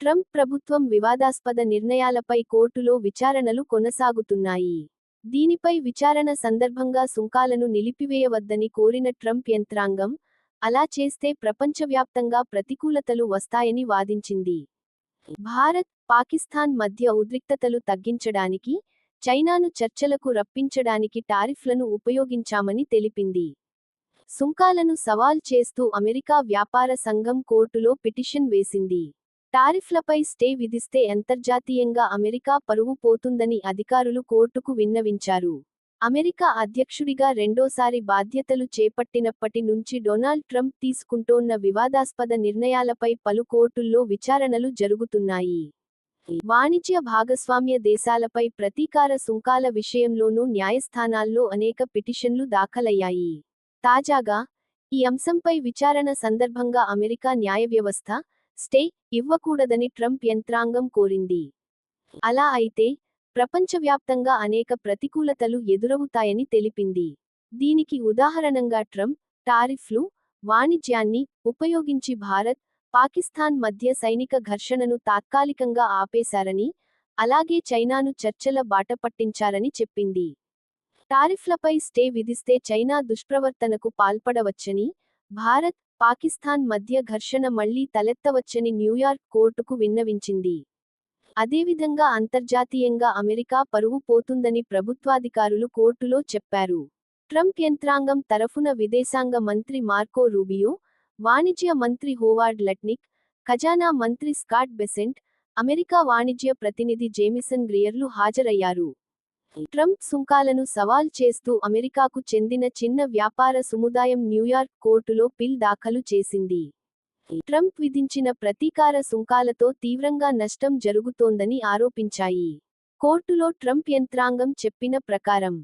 Trump ప్రభుత్వం వివాదాస్పద నిర్ణయాలపై కోర్టులో విచారణలు కొనసాగుతున్నాయి. దీనిపై విచారణ సందర్భంగా సుంకాలను నిలిపివేయవద్దని కోరిన ట్రంప్ యంత్రాంగం అలా చేస్తే ప్రపంచవ్యాప్తంగా ప్రతికూలతలు వస్తాయని వాదించింది. భారత్ పాకిస్తాన్ మధ్య ఉద్రిక్తతలు తగ్గించడానికి చైనాను చర్చలకు రప్పించడానికి టారిఫ్లను ఉపయోగించామని తెలిపింది. సుంకాలను సవాల్ చేస్తూ అమెరికా వ్యాపార సంఘం కోర్టులో పిటిషన్ వేసింది. టారిఫ్లపై స్టే విధిస్తే అంతర్జాతీయంగా అమెరికా పరువు పోతుందని అధికారులు కోర్టుకు విన్నవించారు. అమెరికా అధ్యక్షుడిగా రెండోసారి బాధ్యతలు చేపట్టినప్పటి నుంచి డొనాల్డ్ ట్రంప్ తీసుకుంటోన్న వివాదాస్పద నిర్ణయాలపై పలు కోర్టుల్లో విచారణలు జరుగుతున్నాయి. వాణిజ్య భాగస్వామ్య దేశాలపై ప్రతీకార సుంకాల విషయంలోనూ న్యాయస్థానాల్లో అనేక పిటిషన్లు దాఖలయ్యాయి. తాజాగా ఈ అంశంపై విచారణ సందర్భంగా అమెరికా న్యాయ వ్యవస్థ స్టే ఇవ్వకూడదని ట్రంప్ యంత్రాంగం కోరింది. అలా అయితే ప్రపంచవ్యాప్తంగా అనేక ప్రతికూలతలు ఎదురవుతాయని తెలిపింది. దీనికి ఉదాహరణంగా ట్రంప్ టారిఫ్లు వాణిజ్యాన్ని ఉపయోగించి భారత్ పాకిస్తాన్ మధ్య సైనిక ఘర్షణను తాత్కాలికంగా ఆపేశారని అలాగే చైనాను చర్చల బాట పట్టించారని చెప్పింది. టారిఫ్లపై స్టే విధిస్తే చైనా దుష్ప్రవర్తనకు పాల్పడవచ్చని భారత్ పాకిస్తాన్ మధ్య ఘర్షణ మళ్ళీ తలెత్తవచ్చని న్యూయార్క్ కోర్టుకు విన్నవించింది. అదేవిధంగా అంతర్జాతీయంగా అమెరికా పరువు పోతుందని ప్రభుత్వాధికారులు కోర్టులో చెప్పారు. ట్రంప్ యంత్రాంగం తరఫున విదేశాంగ మంత్రి మార్కో రూబియో వాణిజ్య మంత్రి హోవార్డ్ లట్నిక్ ఖజానా మంత్రి స్కాట్ బెసెంట్ అమెరికా వాణిజ్య ప్రతినిధి జేమిసన్ గ్రియర్లు హాజరయ్యారు. ట్రంప్ సుంకాలను సవాల్ చేస్తూ అమెరికాకు చెందిన చిన్న వ్యాపార సముదాయం న్యూయార్క్ కోర్టులో పిల్ దాఖలు చేసింది. ట్రంప్ విధించిన ప్రతీకార సుంకాలతో తీవ్రంగా నష్టం జరుగుతోందని ఆరోపించాయి. కోర్టులో ట్రంప్ యంత్రాంగం చెప్పిన ప్రకారం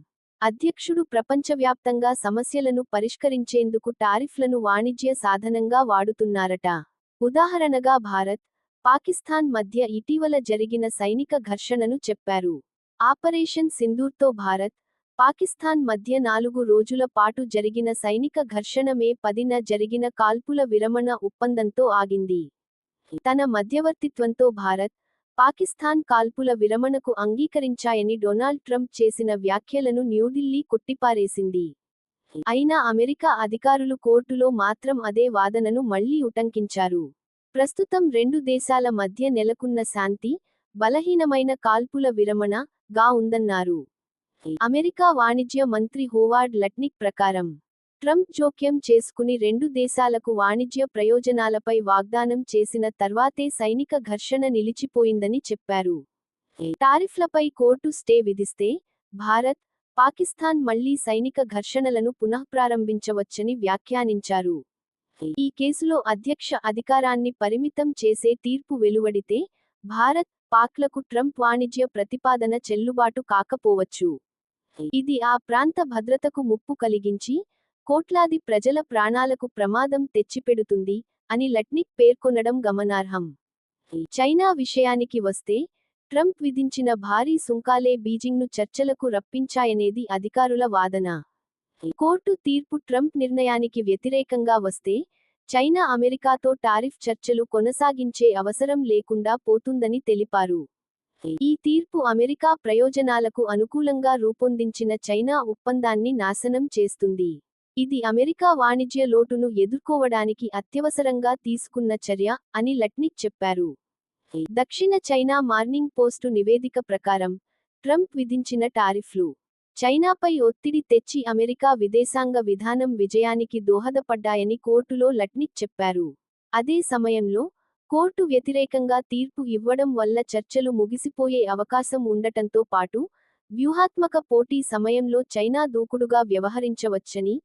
అధ్యక్షుడు ప్రపంచవ్యాప్తంగా సమస్యలను పరిష్కరించేందుకు టారిఫ్లను వాణిజ్య సాధనంగా వాడుతున్నారట. ఉదాహరణగా భారత్ పాకిస్తాన్ మధ్య ఇటీవల జరిగిన సైనిక ఘర్షణను చెప్పారు. ఆపరేషన్ సింధూర్తో భారత్ పాకిస్తాన్ మధ్య నాలుగు రోజుల పాటు జరిగిన సైనిక ఘర్షణ మే పదిన జరిగిన కాల్పుల విరమణ ఒప్పందంతో ఆగింది. తన మధ్యవర్తిత్వంతో భారత్ పాకిస్తాన్ కాల్పుల విరమణకు అంగీకరించాయని డొనాల్డ్ ట్రంప్ చేసిన వ్యాఖ్యలను న్యూఢిల్లీ కొట్టిపారేసింది. అయినా అమెరికా అధికారులు కోర్టులో మాత్రం అదే వాదనను మళ్ళీ ఉటంకించారు. ప్రస్తుతం రెండు దేశాల మధ్య నెలకొన్న శాంతి బలహీనమైన కాల్పుల విరమణ గా ఉందన్నారు. అమెరికా వాణిజ్య మంత్రి హోవార్డ్ లట్నిక్ ప్రకారం ట్రంప్ జోక్యం చేసుకుని రెండు దేశాలకు వాణిజ్య ప్రయోజనాలపై వాగ్దానం చేసిన తర్వాతే సైనిక ఘర్షణ నిలిచిపోయిందని చెప్పారు. టారిఫ్లపై కోర్టు స్టే విధిస్తే భారత్ పాకిస్తాన్ మళ్ళీ సైనిక ఘర్షణలను పునఃప్రారంభించవచ్చని వ్యాఖ్యానించారు. ఈ కేసులో అధ్యక్ష అధికారాన్ని పరిమితం చేసే తీర్పు వెలువడితే భారత్ పాక్లకు ట్రంప్ వాణిజ్య ప్రతిపాదన చెల్లుబాటు కాకపోవచ్చు. ఇది ఆ ప్రాంత భద్రతకు ముప్పు కలిగించి కోట్లాది ప్రజల ప్రాణాలకు ప్రమాదం తెచ్చిపెడుతుంది అని లట్నిక్ పేర్కొనడం గమనార్హం. చైనా విషయానికి వస్తే ట్రంప్ విధించిన భారీ సుంకాలే బీజింగ్ను చర్చలకు రప్పించాయనేది అధికారుల వాదన. కోర్టు తీర్పు ట్రంప్ నిర్ణయానికి వ్యతిరేకంగా వస్తే చైనా అమెరికాతో టారిఫ్ చర్చలు కొనసాగించే అవసరం లేకుండా పోతుందని తెలిపారు. ఈ తీర్పు అమెరికా ప్రయోజనాలకు అనుకూలంగా రూపొందించిన చైనా ఒప్పందాన్ని నాశనం చేస్తుంది. ఇది అమెరికా వాణిజ్య లోటును ఎదుర్కోవడానికి అత్యవసరంగా తీసుకున్న చర్య అని లట్నిక్ చెప్పారు. దక్షిణ చైనా మార్నింగ్ పోస్టు నివేదిక ప్రకారం ట్రంప్ విధించిన టారిఫ్లు చైనాపై ఒత్తిడి తెచ్చి అమెరికా విదేశాంగ విధానం విజయానికి దోహదపడ్డాయని కోర్టులో లట్నిక్ చెప్పారు. అదే సమయంలో కోర్టు వ్యతిరేకంగా తీర్పు ఇవ్వడం వల్ల చర్చలు ముగిసిపోయే అవకాశం ఉండటంతో పాటు వ్యూహాత్మక పోటీ సమయంలో చైనా దూకుడుగా వ్యవహరించవచ్చని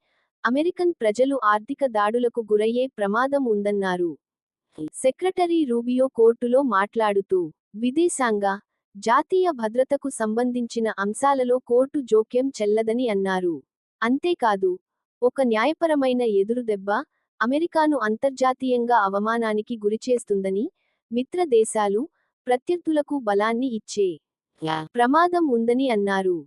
అమెరికన్ ప్రజలు ఆర్థిక దాడులకు గురయ్యే ప్రమాదం ఉందన్నారు. సెక్రటరీ రూబియో కోర్టులో మాట్లాడుతూ విదేశాంగ జాతీయ భద్రతకు సంబంధించిన అంశాలలో కోర్టు జోక్యం చెల్లదని అన్నారు. అంతేకాదు ఒక న్యాయపరమైన ఎదురుదెబ్బ అమెరికాను అంతర్జాతీయంగా అవమానానికి గురిచేస్తుందని మిత్ర దేశాలు ప్రత్యర్థులకు బలాన్ని ఇచ్చే ప్రమాదం ఉందని అన్నారు.